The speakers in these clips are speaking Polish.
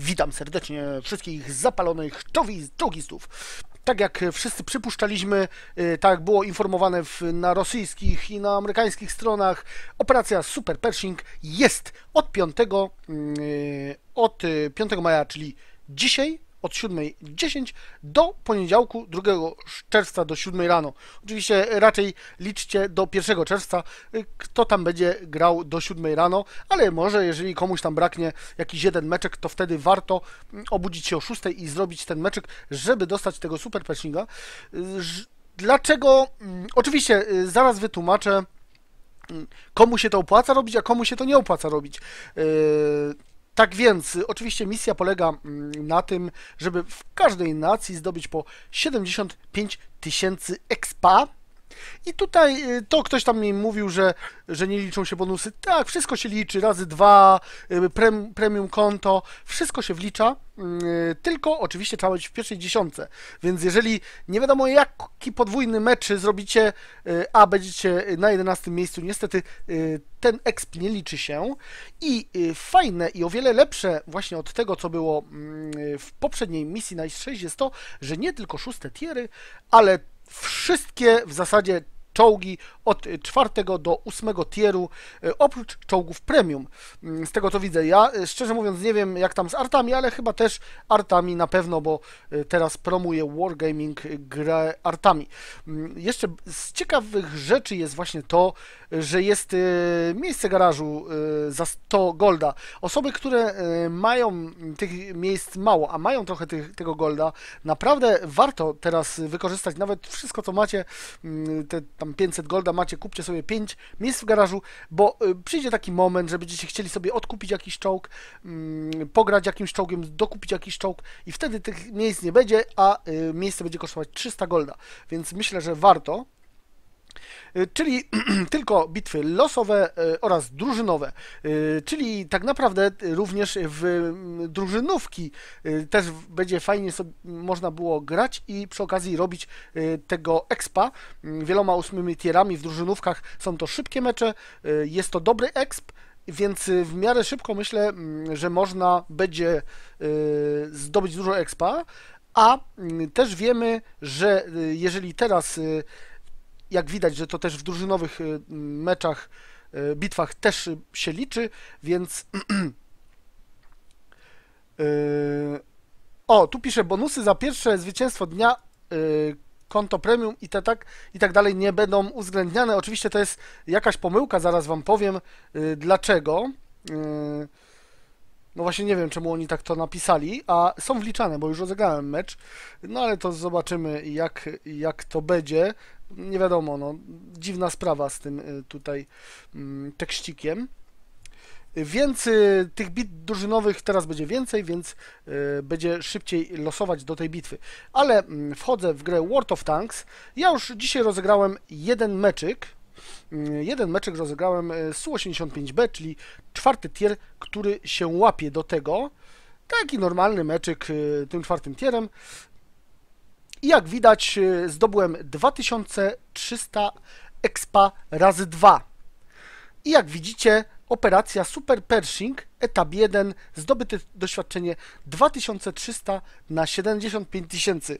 Witam serdecznie wszystkich zapalonych czołgistów. Tak jak wszyscy przypuszczaliśmy, y, tak było informowane w, na rosyjskich i na amerykańskich stronach, operacja Super Pershing jest od 5, y, od y, 5 maja, czyli dzisiaj, od 7.10 do poniedziałku 2 czerwca do 7 rano. Oczywiście raczej liczcie do 1 czerwca, y, kto tam będzie grał do 7 rano, ale może jeżeli komuś tam braknie jakiś jeden meczek, to wtedy warto mm, obudzić się o 6 i zrobić ten meczek, żeby dostać tego super patchinga. Y, Dlaczego? Mm, Oczywiście y, zaraz wytłumaczę mm, komu się to opłaca robić, a komu się to nie opłaca robić. Tak więc, oczywiście misja polega mm, na tym, żeby w każdej nacji zdobyć po 75 tysięcy expa. I tutaj y, to ktoś tam mi mówił, że, że nie liczą się bonusy. Tak, wszystko się liczy, razy dwa, y, prem, premium konto, wszystko się wlicza, y, tylko oczywiście trzeba być w pierwszej dziesiątce. Więc jeżeli nie wiadomo jaki podwójny mecz zrobicie, a będziecie na 11 miejscu, niestety ten exp nie liczy się. I fajne i o wiele lepsze właśnie od tego, co było mm, w poprzedniej misji na 6 jest to, że nie tylko szóste tiery, ale wszystkie w zasadzie czołgi od czwartego do ósmego tieru, y, oprócz czołgów premium. Mm, Z tego co widzę, ja y, szczerze mówiąc nie wiem jak tam z artami, ale chyba też artami na pewno, bo y, teraz promuje Wargaming grę artami. Mm, Jeszcze z ciekawych rzeczy jest właśnie to, że jest miejsce garażu za 100 golda. Osoby, które mają tych miejsc mało, a mają trochę tych, tego golda, naprawdę warto teraz wykorzystać nawet wszystko, co macie, mm, te tam 500 golda macie, kupcie sobie 5 miejsc w garażu, bo y, przyjdzie taki moment, że będziecie chcieli sobie odkupić jakiś czołg, mm, pograć jakimś czołgiem, dokupić jakiś czołg i wtedy tych miejsc nie będzie, a y, miejsce będzie kosztować 300 golda. Więc myślę, że warto. Y, Czyli tylko bitwy losowe y, oraz drużynowe, Y, czyli tak naprawdę również w mm, drużynówki też będzie fajnie sobie można było grać i przy okazji robić tego expa mm, wieloma ósmymi tierami w drużynówkach. Są to szybkie mecze, jest to dobry exp, więc w miarę szybko myślę, mm, że można będzie zdobyć dużo expa, a też wiemy, że jeżeli teraz jak widać, że to też w drużynowych y, meczach, y, bitwach też się liczy, więc. y, O, tu pisze bonusy za pierwsze zwycięstwo dnia, konto premium i, te, tak, i tak dalej nie będą uwzględniane. Oczywiście to jest jakaś pomyłka, zaraz Wam powiem dlaczego. No właśnie nie wiem, czemu oni tak to napisali, a są wliczane, bo już rozegrałem mecz. No ale to zobaczymy, jak, jak to będzie. Nie wiadomo, no, dziwna sprawa z tym y, tutaj mm, tekścikiem. Więc y, tych bit drużynowych teraz będzie więcej, więc y, będzie szybciej losować do tej bitwy. Ale mm, wchodzę w grę World of Tanks. Ja już dzisiaj rozegrałem jeden meczyk. Mm, Jeden meczek rozegrałem y, Su-85B, czyli czwarty tier, który się łapie do tego. Taki normalny meczyk tym czwartym tierem. I jak widać, y, zdobyłem 2300 expa razy 2. I jak widzicie, operacja Super Pershing, etap 1, zdobyte doświadczenie 2300 na 75 tysięcy.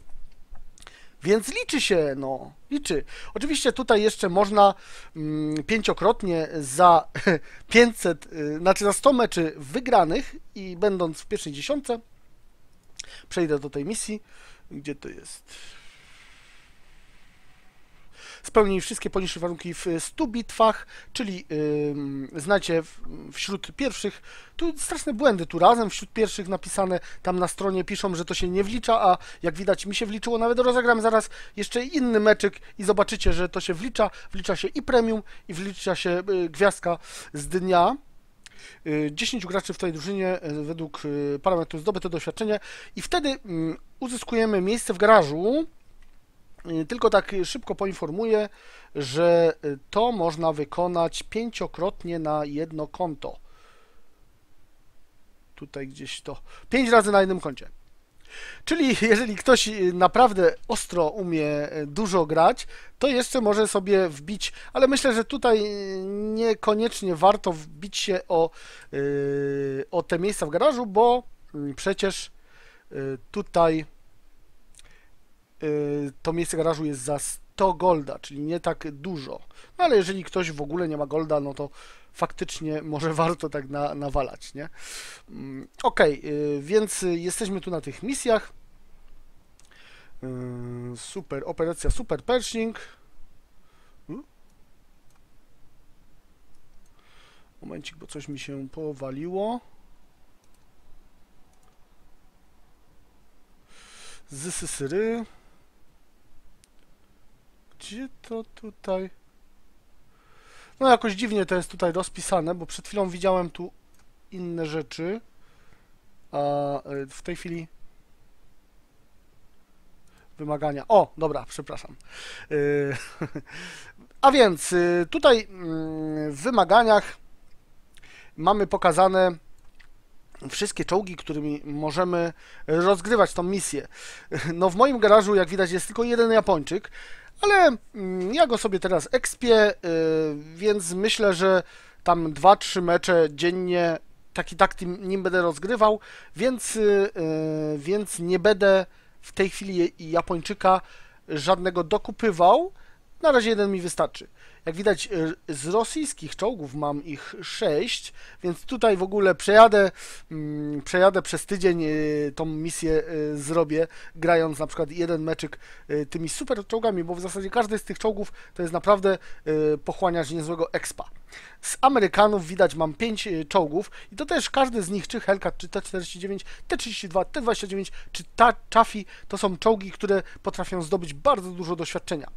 Więc liczy się, no, liczy. Oczywiście tutaj jeszcze można mm, pięciokrotnie za 500, y, znaczy za 100 meczy wygranych i będąc w pierwszej dziesiątce, przejdę do tej misji, gdzie to jest. Spełnij wszystkie poniższe warunki w 100 bitwach, czyli ym, znacie w, wśród pierwszych, tu straszne błędy, tu razem wśród pierwszych napisane, tam na stronie piszą, że to się nie wlicza, a jak widać mi się wliczyło, nawet rozegram zaraz jeszcze inny meczyk i zobaczycie, że to się wlicza, wlicza się i premium i wlicza się y, gwiazdka z dnia. Y, 10 graczy w tej drużynie y, według y, parametrów zdobyte doświadczenie i wtedy mm, uzyskujemy miejsce w garażu. Y, Tylko tak szybko poinformuję, że y, to można wykonać pięciokrotnie na jedno konto. Tutaj gdzieś to. Pięć razy na jednym koncie. Czyli jeżeli ktoś y, naprawdę ostro umie y, dużo grać, to jeszcze może sobie wbić, ale myślę, że tutaj y, niekoniecznie warto wbić się o, o te miejsca w garażu, bo przecież tutaj to miejsce garażu jest za 100 golda, czyli nie tak dużo. No ale jeżeli ktoś w ogóle nie ma golda, no to faktycznie może warto tak na, nawalać, nie? Mm, ok, więc jesteśmy tu na tych misjach. Y, super, operacja Super Pershing. Hmm? Momencik, bo coś mi się powaliło. Zysysyry. Gdzie to tutaj? No jakoś dziwnie to jest tutaj rozpisane, bo przed chwilą widziałem tu inne rzeczy, a y, w tej chwili wymagania. O, dobra, przepraszam. Y, a więc y, tutaj mm, w wymaganiach mamy pokazane wszystkie czołgi, którymi możemy rozgrywać tą misję. No w moim garażu, jak widać, jest tylko jeden Japończyk, ale mm, ja go sobie teraz ekspię, y, więc myślę, że tam 2-3 mecze dziennie taki tak nim będę rozgrywał, więc, więc nie będę w tej chwili Japończyka żadnego dokupywał. Na razie jeden mi wystarczy. Jak widać, e, z rosyjskich czołgów mam ich 6, więc tutaj w ogóle przejadę, mm, przejadę przez tydzień e, tą misję e, zrobię, grając na przykład jeden meczyk tymi super czołgami, bo w zasadzie każdy z tych czołgów to jest naprawdę pochłaniacz niezłego expa. Z Amerykanów widać mam 5 czołgów i to też każdy z nich, czy Hellcat, czy T-49, T-32, T-29, czy ta Chaffee, to są czołgi, które potrafią zdobyć bardzo dużo doświadczenia.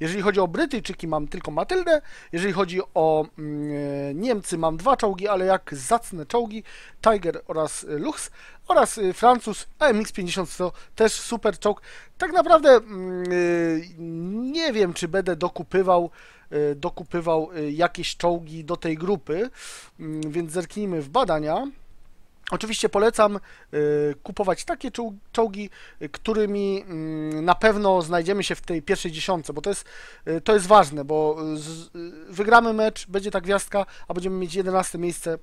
Jeżeli chodzi o Brytyjczyki, mam tylko Matyldę. Jeżeli chodzi o mm, e, Niemcy, mam dwa czołgi, ale jak zacne czołgi, Tiger oraz Lux oraz y, Francuz AMX-50 to też super czołg. Tak naprawdę mm, nie wiem, czy będę dokupywał dokupywał jakieś czołgi do tej grupy, mm, więc zerknijmy w badania. Oczywiście polecam y, kupować takie czołgi, którymi mm, na pewno znajdziemy się w tej pierwszej dziesiątce, bo to jest, y, to jest ważne, bo y, wygramy mecz, będzie ta gwiazdka, a będziemy mieć 11 miejsce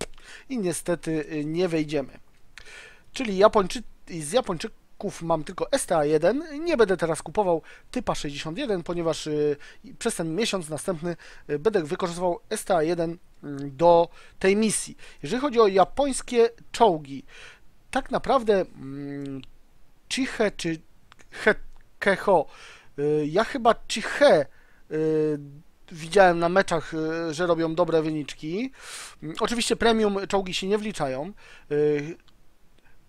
i niestety nie wejdziemy. Czyli Japończy, z Japończyków mam tylko STA1. Nie będę teraz kupował typa 61, ponieważ przez ten miesiąc następny będę wykorzystywał STA1 do tej misji. Jeżeli chodzi o japońskie czołgi, tak naprawdę mm, Chihe czy He, Keho, y, ja chyba Chihe y, widziałem na meczach, y, że robią dobre wyniczki. Mm, oczywiście premium czołgi się nie wliczają.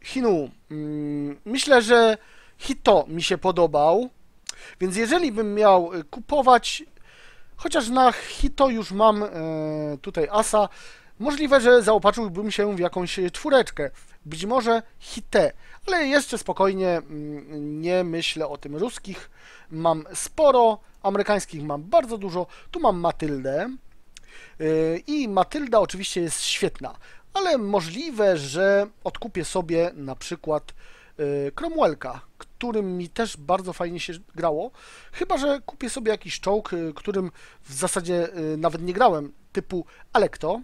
Hinu, mm, myślę, że Hito mi się podobał, więc jeżeli bym miał kupować Chociaż na Hito już mam e, tutaj asa, możliwe, że zaopatrzyłbym się w jakąś czwóreczkę. Być może Hite, ale jeszcze spokojnie mm, nie myślę o tym. Ruskich mam sporo, amerykańskich mam bardzo dużo. Tu mam Matyldę e, i Matylda oczywiście jest świetna, ale możliwe, że odkupię sobie na przykład e, Cromwellka, którym mi też bardzo fajnie się grało. Chyba, że kupię sobie jakiś czołg, y, którym w zasadzie y, nawet nie grałem, typu Alekto,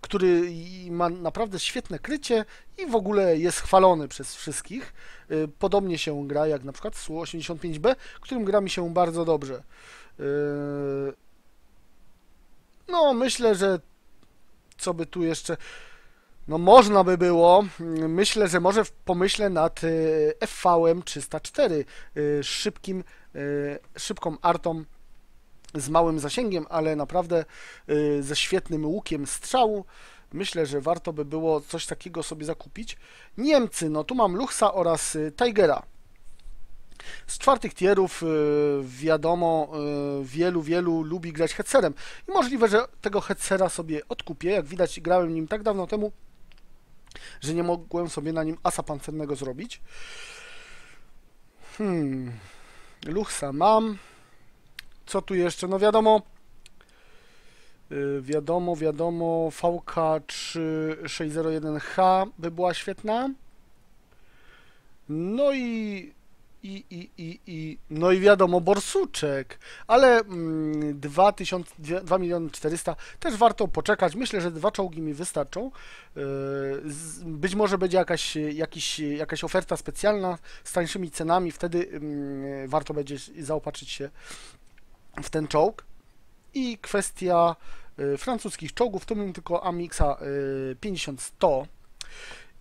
który ma naprawdę świetne krycie i w ogóle jest chwalony przez wszystkich. Podobnie się gra jak na przykład Su-85B, którym gra mi się bardzo dobrze. No, myślę, że co by tu jeszcze... No można by było, myślę, że może pomyślę nad y, FV 304, y, szybkim, y, szybką artą z małym zasięgiem, ale naprawdę ze świetnym łukiem strzału. Myślę, że warto by było coś takiego sobie zakupić. Niemcy, no tu mam Luchsa oraz Tigera. Z czwartych tierów wiadomo, wielu, wielu lubi grać headserem. I możliwe, że tego headsera sobie odkupię. Jak widać, grałem nim tak dawno temu, że nie mogłem sobie na nim asa pancernego zrobić. Hmm. Luchsa mam. Co tu jeszcze? No wiadomo, yy, wiadomo, wiadomo, VK3601H by była świetna. No i I, i, i, i, no i wiadomo, borsuczek, ale mm, 2000, 2 miliony 400 też warto poczekać. Myślę, że dwa czołgi mi wystarczą. Z, być może będzie jakaś, jakiś, jakaś oferta specjalna z tańszymi cenami, wtedy yy, warto będzie zaopatrzyć się w ten czołg. I kwestia yy, francuskich czołgów, to mam tylko Amixa yy, 50-100.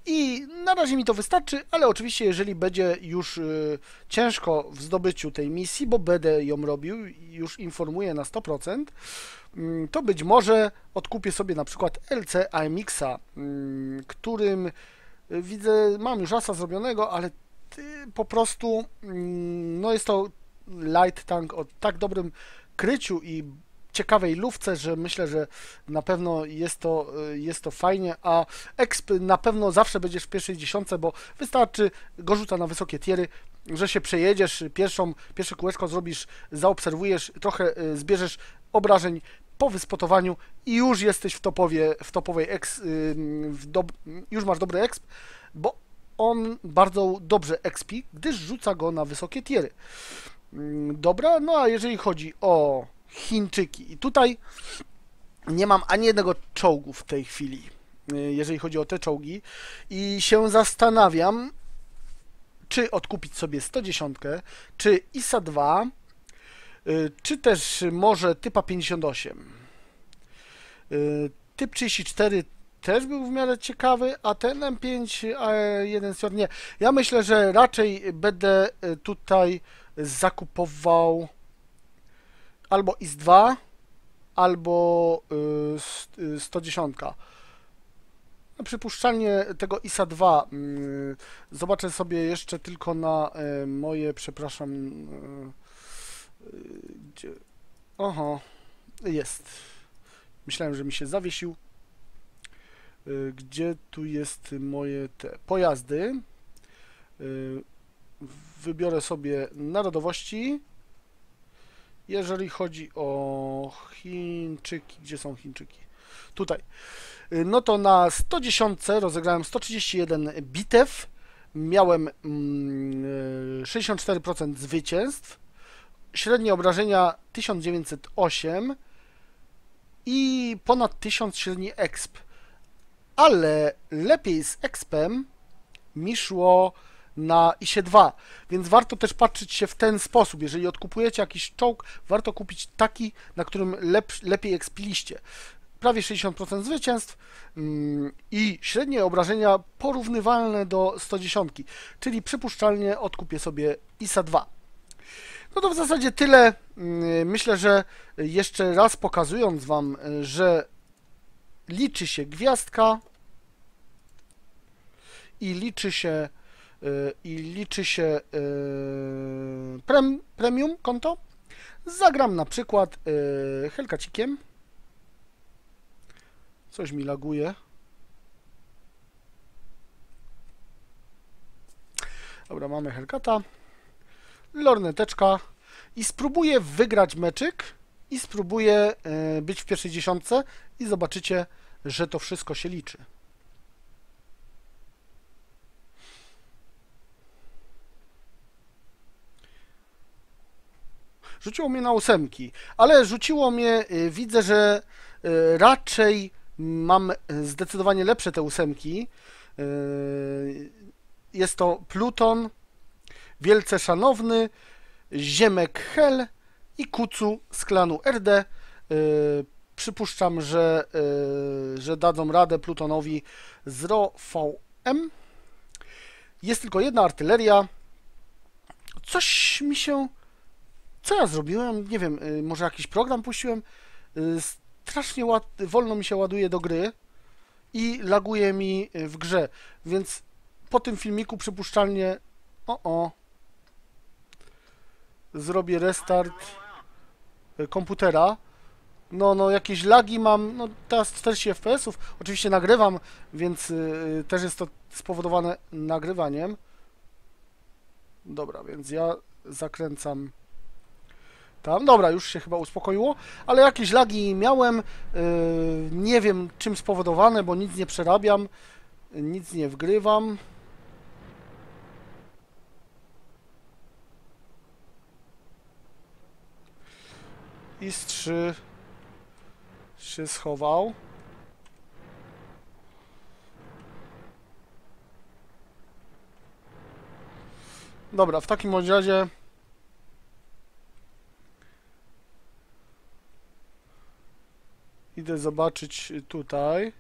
I na razie mi to wystarczy, ale oczywiście jeżeli będzie już y, ciężko w zdobyciu tej misji, bo będę ją robił już informuję na 100%, y, to być może odkupię sobie na przykład LC AMX-a, y, którym widzę, mam już asa zrobionego, ale po prostu no jest to light tank o tak dobrym kryciu i ciekawej lufce, że myślę, że na pewno jest to, y, jest to fajnie, a exp na pewno zawsze będziesz w pierwszej dziesiątce, bo wystarczy go rzuca na wysokie tiery, że się przejedziesz, pierwszą, pierwsze kółeczko zrobisz, zaobserwujesz, trochę y, zbierzesz obrażeń po wyspotowaniu i już jesteś w topowie, w topowej ex, y, w do, już masz dobry exp, bo on bardzo dobrze expi, gdyż rzuca go na wysokie tiery. Mm, dobra, no a jeżeli chodzi o Chińczyki. I tutaj nie mam ani jednego czołgu w tej chwili, y, jeżeli chodzi o te czołgi. I się zastanawiam, czy odkupić sobie 110, czy ISA 2, y, czy też może typa 58. Y, typ 34 też był w miarę ciekawy, a ten M5 A1 nie. Ja myślę, że raczej będę tutaj zakupował albo IS-2, albo y, 110. Y, no, przypuszczalnie tego ISA 2 y, zobaczę sobie jeszcze tylko na y, moje, przepraszam, gdzie... Oho, jest. Myślałem, że mi się zawiesił. Gdzie tu jest moje te pojazdy? Wybiorę sobie narodowości jeżeli chodzi o Chińczyki, gdzie są Chińczyki? Tutaj. Y, no to na 110 rozegrałem 131 bitew, miałem 64% mm, zwycięstw, średnie obrażenia 1908 i ponad 1000 średni exp. Ale lepiej z expem mi szło na ISie 2, więc warto też patrzeć się w ten sposób. Jeżeli odkupujecie jakiś czołg, warto kupić taki, na którym lep, lepiej ekspiliście. Prawie 60% zwycięstw mm, i średnie obrażenia porównywalne do 110, czyli przypuszczalnie odkupię sobie ISA 2. No to w zasadzie tyle. Mm, myślę, że jeszcze raz pokazując Wam, że liczy się gwiazdka i liczy się i liczy się y, prem, premium konto, zagram na przykład y, Helkacikiem. Coś mi laguje. Dobra, mamy Helkata. Lorneteczka. I spróbuję wygrać meczyk i spróbuję być w pierwszej dziesiątce i zobaczycie, że to wszystko się liczy. Rzuciło mnie na ósemki, ale rzuciło mnie, y, widzę, że y, raczej mam zdecydowanie lepsze te ósemki. Y, jest to Pluton, Wielce Szanowny, Ziemek Hel i Kucu z klanu RD. Przypuszczam, że, że dadzą radę Plutonowi z RO VM. Jest tylko jedna artyleria. Coś mi się co ja zrobiłem? Nie wiem, y, może jakiś program puściłem? Y, strasznie ład... wolno mi się ładuje do gry i laguje mi y, w grze, więc po tym filmiku przypuszczalnie o o zrobię restart komputera. No, no, jakieś lagi mam, no teraz 40 FPS-ów. Oczywiście nagrywam, więc też jest to spowodowane nagrywaniem. Dobra, więc ja zakręcam tam, dobra, już się chyba uspokoiło, ale jakieś lagi miałem, yy, nie wiem czym spowodowane, bo nic nie przerabiam, nic nie wgrywam. I z 3 się schował. Dobra, w takim razie idę zobaczyć tutaj,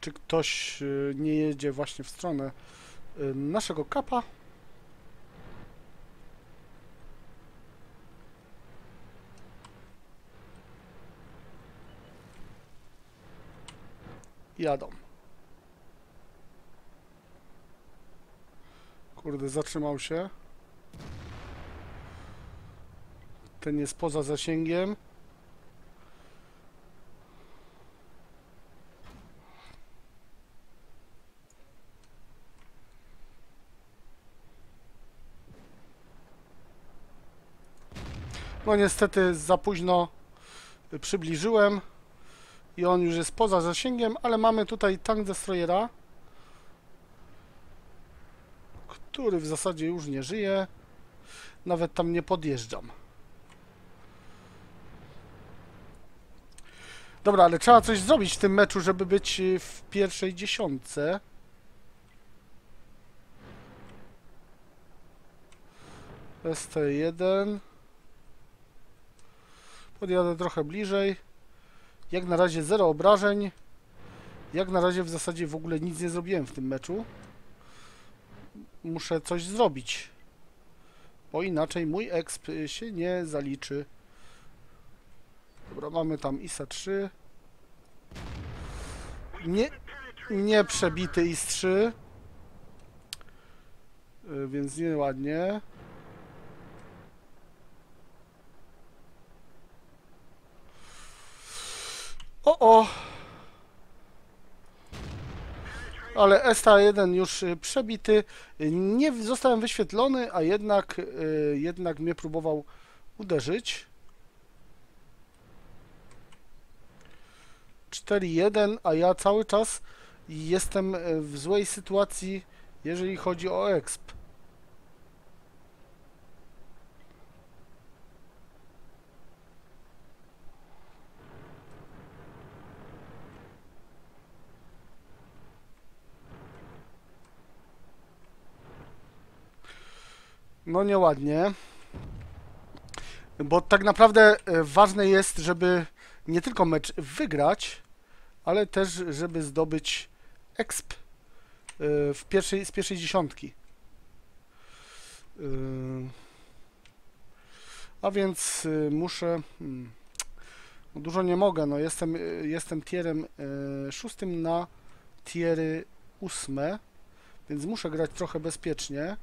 czy ktoś y, nie jedzie właśnie w stronę y, naszego kapa. Jadą. Kurde, zatrzymał się. Ten jest poza zasięgiem. No niestety za późno przybliżyłem i on już jest poza zasięgiem, ale mamy tutaj tank destroyera, który w zasadzie już nie żyje. Nawet tam nie podjeżdżam. Dobra, ale trzeba coś zrobić w tym meczu, żeby być y, w pierwszej dziesiątce. ST1 Podjadę trochę bliżej. Jak na razie zero obrażeń. Jak na razie w zasadzie w ogóle nic nie zrobiłem w tym meczu. Muszę coś zrobić. Bo inaczej mój exp się nie zaliczy. Dobra, mamy tam ISA 3. Nie, nie przebity IS-3. Y, Więc nieładnie. O, o! Ale STA1 już y, przebity. Nie zostałem wyświetlony, a jednak, y, jednak mnie próbował uderzyć. 4-1, a ja cały czas jestem y, w złej sytuacji, jeżeli chodzi o exp. No nieładnie. Bo tak naprawdę e, ważne jest, żeby nie tylko mecz wygrać, ale też, żeby zdobyć exp e, w pierwszej, z pierwszej dziesiątki. E, A więc muszę... hmm, no Dużo nie mogę, no jestem, jestem tierem szóstym na tiery ósme, więc muszę grać trochę bezpiecznie.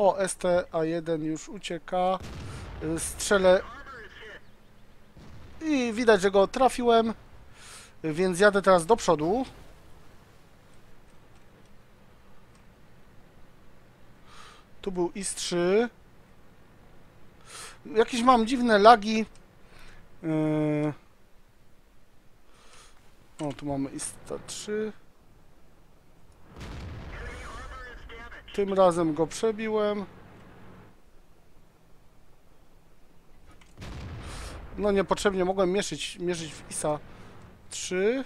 O, STA1 już ucieka. Y, Strzelę. I widać, że go trafiłem. Y, Więc jadę teraz do przodu. Tu był IS-3. Jakieś mam dziwne lagi. Yy. O, tu mamy IS-3. Tym razem go przebiłem. No niepotrzebnie mogłem mierzyć, mierzyć w ISA 3.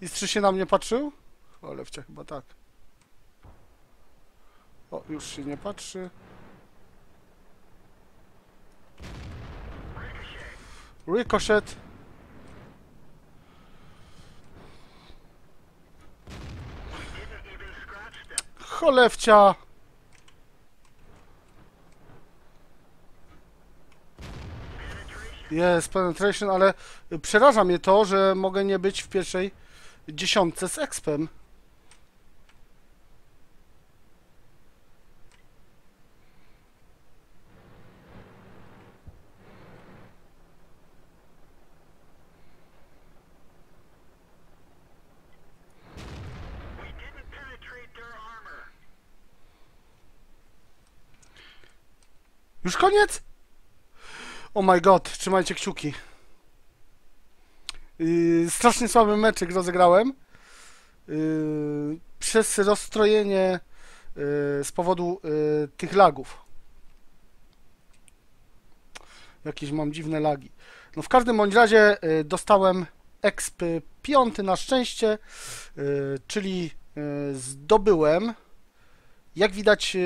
IS 3 się na mnie patrzył? O, lewcia chyba tak. O, już się nie patrzy. Ricochet. Cholewcia! Jest penetration, ale przeraża mnie to, że mogę nie być w pierwszej dziesiątce z expem. Już koniec? Oh my god, trzymajcie kciuki. Yy, strasznie słaby meczyk rozegrałem. Yy, przez rozstrojenie z powodu y, tych lagów. Jakieś mam dziwne lagi. No w każdym bądź razie y, dostałem exp 5 na szczęście, y, czyli zdobyłem, jak widać,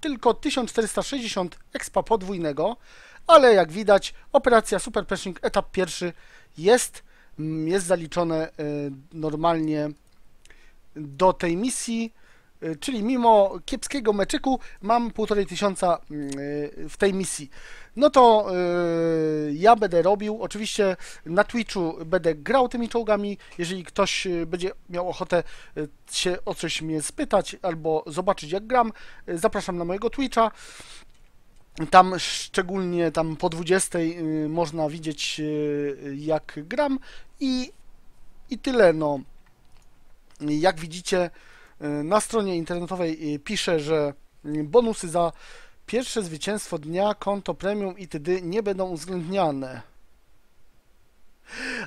tylko 1460 expa podwójnego, ale jak widać, operacja Super Pershing etap pierwszy jest, mm, jest zaliczone y, normalnie do tej misji, czyli mimo kiepskiego meczyku mam półtorej tysiąca y, w tej misji. No to y, ja będę robił, oczywiście na Twitchu będę grał tymi czołgami, jeżeli ktoś y, będzie miał ochotę y, się o coś mnie spytać albo zobaczyć jak gram, y, zapraszam na mojego Twitcha. Tam szczególnie tam po 20 y, można widzieć y, jak gram i, i tyle no. Jak widzicie y, na stronie internetowej y, pisze, że y, bonusy za pierwsze zwycięstwo dnia, konto premium i tedy nie będą uwzględniane.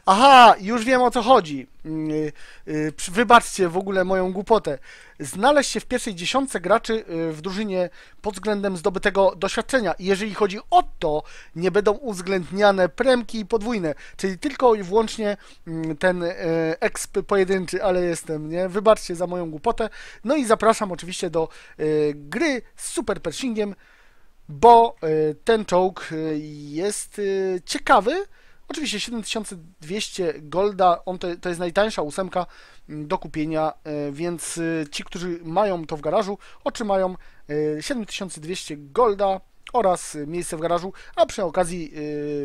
Aha, już wiem o co chodzi. Mm, y, y, Wybaczcie w ogóle moją głupotę. Znaleźć się w pierwszej dziesiątce graczy y, w drużynie pod względem zdobytego doświadczenia. I jeżeli chodzi o to, nie będą uwzględniane premki podwójne, czyli tylko i wyłącznie mm, ten exp pojedynczy, ale jestem, nie? Wybaczcie za moją głupotę. No i zapraszam oczywiście do e, gry z Super Pershingiem, bo e, ten czołg e, jest ciekawy. Oczywiście 7200 golda, on to, to jest najtańsza ósemka mm, do kupienia, e, więc e, ci, którzy mają to w garażu, otrzymają e, 7200 golda oraz e, miejsce w garażu, a przy okazji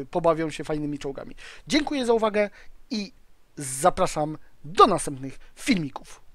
e, pobawią się fajnymi czołgami. Dziękuję za uwagę i zapraszam do następnych filmików.